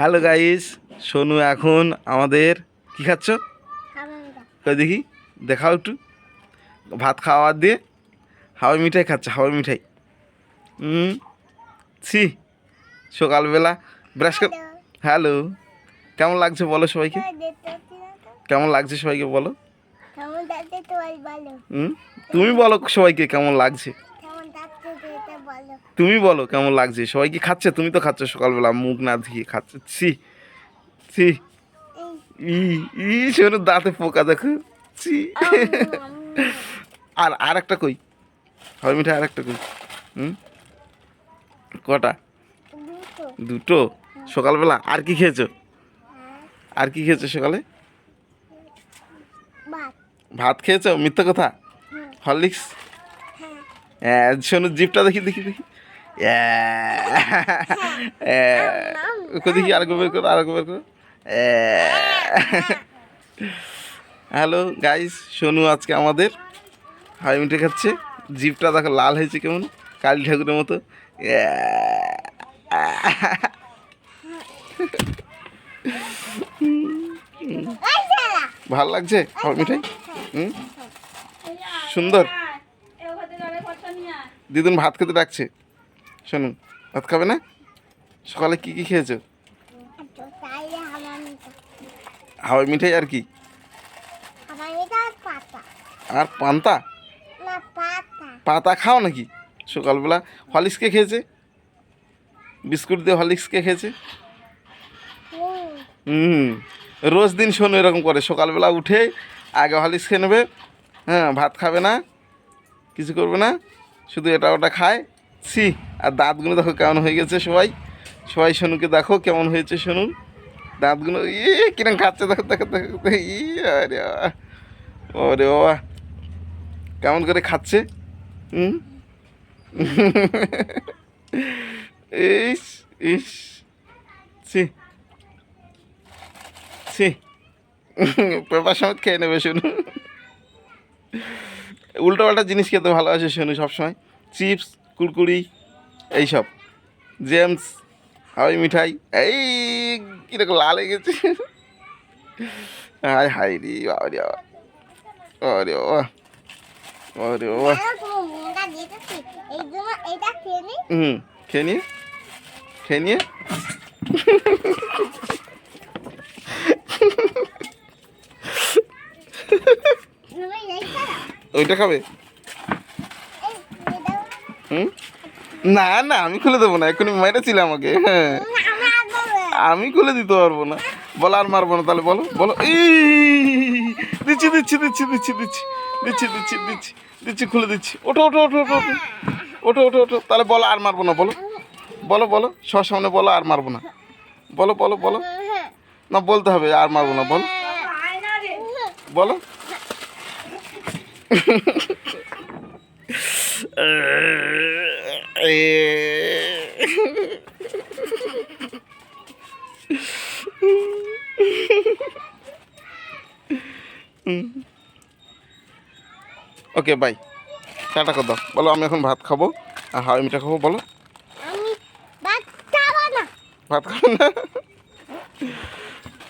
Hello guys Sonu এখন আমাদের কি খাচ্ছ? দেখি? দেখাও একটু। ভাত খাওয়া দিয়ে হাওয়াই মিঠাই খাচ্ছে হাওয়াই মিঠাই। হুম। ছি সকালবেলা ব্রাশ কর হ্যালো কেমন লাগছে বলো সবাইকে? কেমন লাগছে সবাইকে বলো? তুমি বলো সবাইকে কেমন লাগছে কেমন যাচ্ছে এটা বলো তুমি বলো কেমন লাগছে? সবাই কি খাচ্ছে? তুমি তো খাচ্ছ সকালবেলা মুখ না ধুয়ে খাচ্ছে। ছি ছি। ই ই শোনো দাঁতে পোকা দেখো। ছি। আর আর একটা কই? হয় মিঠাই আর একটা কই? হুম? কটা? দুটো। সকালবেলা আর কি খেয়েছো? হ্যাঁ আর কি খেয়েছো সকালে? ভাত খেয়েছো? মিথ্যা কথা? হুম হরলিক্স? হ্যাঁ। হ্যাঁ শোনো জিপটা দেখি দেখি দেখি। দেখি আর বের করো আর বের করো হ্যালো গাইস সোনু আজকে আমাদের হাই মিঠে খাচ্ছে। জিপটা দেখো লাল হয়েছে কেমন? কালী ঠাকুরের মতো। ভালো লাগছে হাওয়াই মিঠাই? হুম? সুন্দর। দিদুন ভাত খেতে ডাকছে। শোনো ভাত খাবে না? সকালে কি কি খেয়েছো? হাওয়াই মিঠাই আর কি? আর পান্তা? পাতা খাও নাকি? সকালবেলা হলিক্স কে খেয়েছে? বিস্কুট দিয়ে হলিক্স কে খেয়েছে? হুম, রোজ দিন শোনো এরকম করে। সকালবেলা উঠে আগে হলিক্স খেয়ে নেবে হ্যাঁ ভাত খাবে না, কিছু করবে না, শুধু এটা ওটা খায়। ছি, আর দাঁতগুলো দেখো কেমন হয়ে গেছে সবাই। সবাই সোনুকে দেখো কেমন হয়েছে শুনুন দাঁতগুলো ই কিরম খাচ্ছে, দেখো দেখো দেখো ই আরে ওরে বাবা। কেমন করে খাচ্ছে ইস ইস। ছি। ছি। পেপার সমেত খেয়ে নেবে শুনু উল্টো পাল্টা জিনিস খেতে ভালোবাসে শুনু সবসময়। চিপস কুরকুরি এইসব। জেমস হাওয়াই মিঠাই এই কীরকম লাল হয়ে গেছে। হাই হাই রে বাবা। রে অরে বাবা। অরে বাবা হুম খেয়ে নিয়ে খেয়ে নিয়ে। ওইটা খাবে? না না, আমি খুলে দেবো না এখনই মেরেছিল আমাকে হ্যাঁ। আমি খুলে দিতে পারব না। বলো, আর মারবো না, তাহলে বলো বলো। দিচ্ছি দিচ্ছি দিচ্ছি দিচ্ছি দিচ্ছি দিচ্ছি দিচ্ছি দিচ্ছি দিচ্ছি, খুলে দিচ্ছি। ওঠো ওঠো ওঠো ওঠো ওঠো। ওঠো ওঠো ওঠো। তাহলে বলো, আর মারবো না, বলো। বলো বলো সব সামনে বলো, আর মারবো না। বলো বলো বলো। না, বলতে হবে, আর মারবো না, বলো। বলো। ওকে বাই টাটা কর দাও। বলো আমি এখন ভাত খাব। আর হাওয়াই মিঠা খাব বলো। ভাত খাব না। ভাত খাব না?